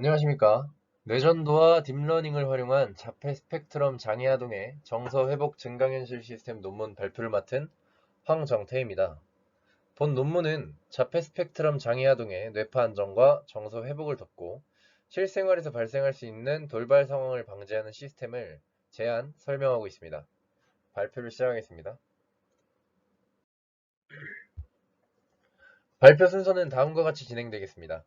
안녕하십니까. 뇌전도와 딥러닝을 활용한 자폐 스펙트럼 장애 아동의 정서 회복 증강현실 시스템 논문 발표를 맡은 황정태입니다. 본 논문은 자폐 스펙트럼 장애 아동의 뇌파 안정과 정서 회복을 돕고 실생활에서 발생할 수 있는 돌발 상황을 방지하는 시스템을 제안, 설명하고 있습니다. 발표를 시작하겠습니다. 발표 순서는 다음과 같이 진행되겠습니다.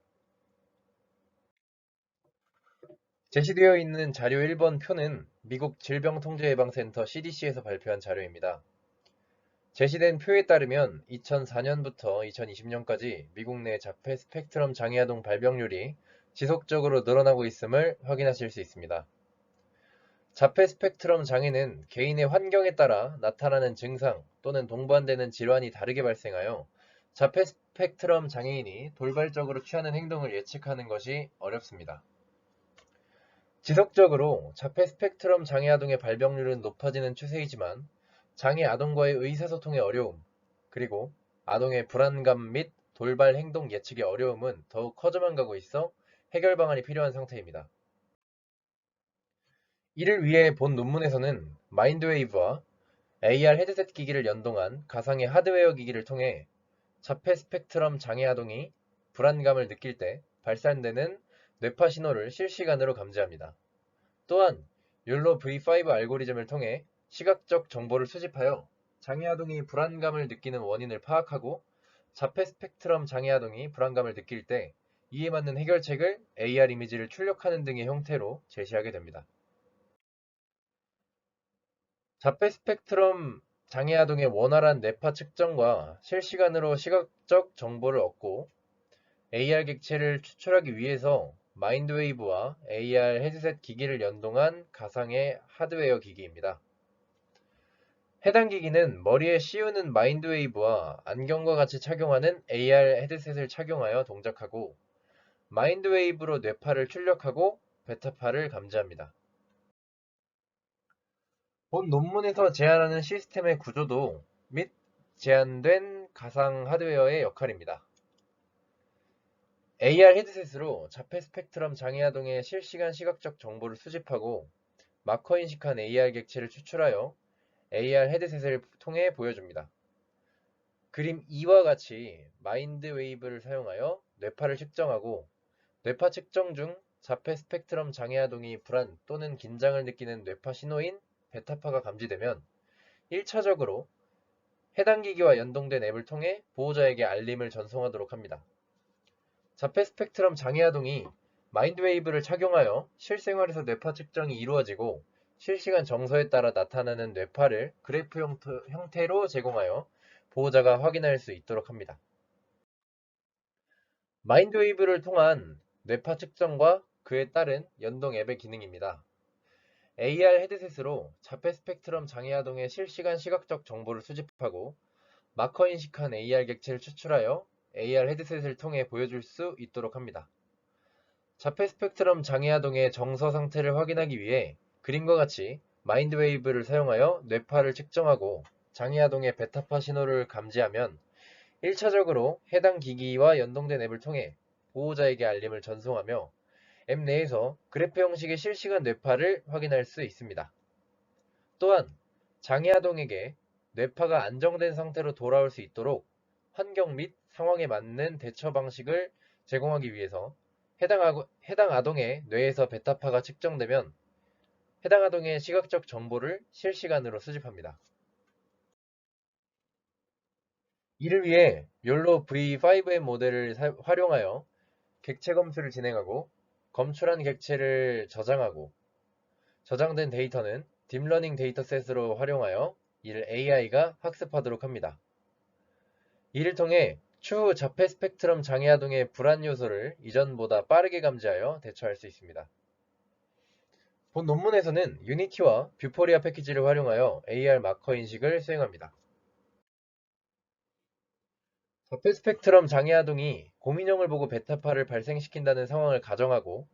제시되어 있는 자료 1번 표는 미국 질병통제예방센터 CDC에서 발표한 자료입니다. 제시된 표에 따르면 2004년부터 2020년까지 미국 내 자폐 스펙트럼 장애아동 발병률이 지속적으로 늘어나고 있음을 확인하실 수 있습니다. 자폐 스펙트럼 장애는 개인의 환경에 따라 나타나는 증상 또는 동반되는 질환이 다르게 발생하여 자폐 스펙트럼 장애인이 돌발적으로 취하는 행동을 예측하는 것이 어렵습니다. 지속적으로 자폐 스펙트럼 장애 아동의 발병률은 높아지는 추세이지만 장애 아동과의 의사소통의 어려움, 그리고 아동의 불안감 및 돌발 행동 예측의 어려움은 더욱 커져만 가고 있어 해결 방안이 필요한 상태입니다. 이를 위해 본 논문에서는 마인드웨이브와 AR 헤드셋 기기를 연동한 가상의 하드웨어 기기를 통해 자폐 스펙트럼 장애 아동이 불안감을 느낄 때 발산되는 뇌파 신호를 실시간으로 감지합니다. 또한 율로 V5 알고리즘을 통해 시각적 정보를 수집하여 장애아동이 불안감을 느끼는 원인을 파악하고 자폐 스펙트럼 장애아동이 불안감을 느낄 때 이에 맞는 해결책을 AR 이미지를 출력하는 등의 형태로 제시하게 됩니다. 자폐 스펙트럼 장애아동의 원활한 뇌파 측정과 실시간으로 시각적 정보를 얻고 AR 객체를 추출하기 위해서 마인드웨이브와 AR 헤드셋 기기를 연동한 가상의 하드웨어 기기입니다. 해당 기기는 머리에 씌우는 마인드웨이브와 안경과 같이 착용하는 AR 헤드셋을 착용하여 동작하고 마인드웨이브로 뇌파를 출력하고 베타파를 감지합니다. 본 논문에서 제안하는 시스템의 구조도 및 제안된 가상 하드웨어의 역할입니다. AR 헤드셋으로 자폐 스펙트럼 장애아동의 실시간 시각적 정보를 수집하고 마커 인식한 AR 객체를 추출하여 AR 헤드셋을 통해 보여줍니다. 그림 2와 같이 마인드 웨이브를 사용하여 뇌파를 측정하고 뇌파 측정 중 자폐 스펙트럼 장애아동이 불안 또는 긴장을 느끼는 뇌파 신호인 베타파가 감지되면 1차적으로 해당 기기와 연동된 앱을 통해 보호자에게 알림을 전송하도록 합니다. 자폐 스펙트럼 장애 아동이 마인드웨이브를 착용하여 실생활에서 뇌파 측정이 이루어지고 실시간 정서에 따라 나타나는 뇌파를 그래프 형태로 제공하여 보호자가 확인할 수 있도록 합니다. 마인드웨이브를 통한 뇌파 측정과 그에 따른 연동 앱의 기능입니다. AR 헤드셋으로 자폐 스펙트럼 장애 아동의 실시간 시각적 정보를 수집하고 마커 인식한 AR 객체를 추출하여 AR 헤드셋을 통해 보여줄 수 있도록 합니다. 자폐 스펙트럼 장애 아동의 정서 상태를 확인하기 위해 그림과 같이 마인드웨이브를 사용하여 뇌파를 측정하고 장애 아동의 베타파 신호를 감지하면 1차적으로 해당 기기와 연동된 앱을 통해 보호자에게 알림을 전송하며 앱 내에서 그래프 형식의 실시간 뇌파를 확인할 수 있습니다. 또한 장애 아동에게 뇌파가 안정된 상태로 돌아올 수 있도록 환경 및 상황에 맞는 대처 방식을 제공하기 위해서 해당, 아, 해당 아동의 뇌에서 베타파가 측정되면 해당 아동의 시각적 정보를 실시간으로 수집합니다. 이를 위해 욜로 V5M 모델을 사, 활용하여 객체 검수를 진행하고 검출한 객체를 저장하고 저장된 데이터는 딥러닝 데이터셋으로 활용하여 이를 AI가 학습하도록 합니다. 이를 통해 추후 자폐 스펙트럼 장애아동의 불안 요소를 이전보다 빠르게 감지하여 대처할 수 있습니다. 본 논문에서는 유니티와 뷰포리아 패키지를 활용하여 AR 마커 인식을 수행합니다. 자폐 스펙트럼 장애 아동이 고민형을 보고 베타파를 발생시킨다는 상황을 가정하고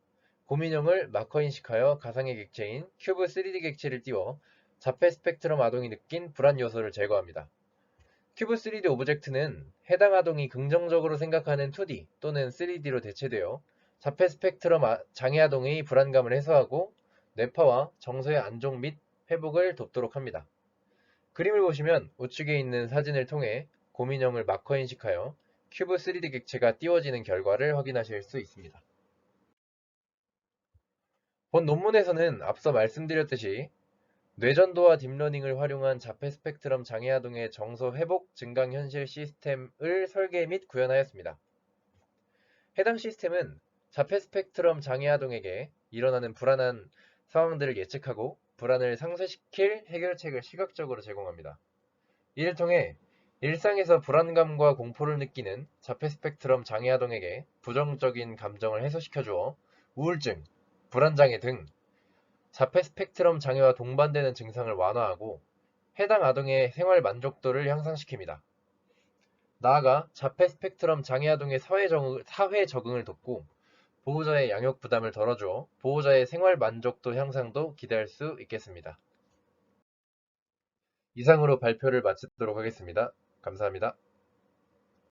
고민형을 마커 인식하여 가상의 객체인 큐브 3D 객체를 띄워 자폐 스펙트럼 아동이 느낀 불안 요소를 제거합니다. 큐브 3D 오브젝트는 해당 아동이 긍정적으로 생각하는 2D 또는 3D로 대체되어 자폐 스펙트럼 아- 장애 아동의 불안감을 해소하고 뇌파와 정서의 안정 및 회복을 돕도록 합니다. 그림을 보시면 우측에 있는 사진을 통해 고민형을 마커 인식하여 큐브 3D 객체가 띄워지는 결과를 확인하실 수 있습니다. 본 논문에서는 앞서 말씀드렸듯이 뇌전도와 딥러닝을 활용한 자폐 스펙트럼 장애 아동의 정서 회복 증강 현실 시스템을 설계 및 구현하였습니다. 해당 시스템은 자폐 스펙트럼 장애 아동에게 일어나는 불안한 상황들을 예측하고 불안을 상쇄시킬 해결책을 시각적으로 제공합니다. 이를 통해 일상에서 불안감과 공포를 느끼는 자폐 스펙트럼 장애 아동에게 부정적인 감정을 해소시켜 주어 우울증, 불안장애 등 자폐 스펙트럼 장애와 동반되는 증상을 완화하고 해당 아동의 생활 만족도를 향상시킵니다. 나아가 자폐 스펙트럼 장애 아동의 사회 적응, 사회 적응을 돕고 보호자의 양육 부담을 덜어주어 보호자의 생활 만족도 향상도 기대할 수 있겠습니다. 이상으로 발표를 마치도록 하겠습니다. 감사합니다.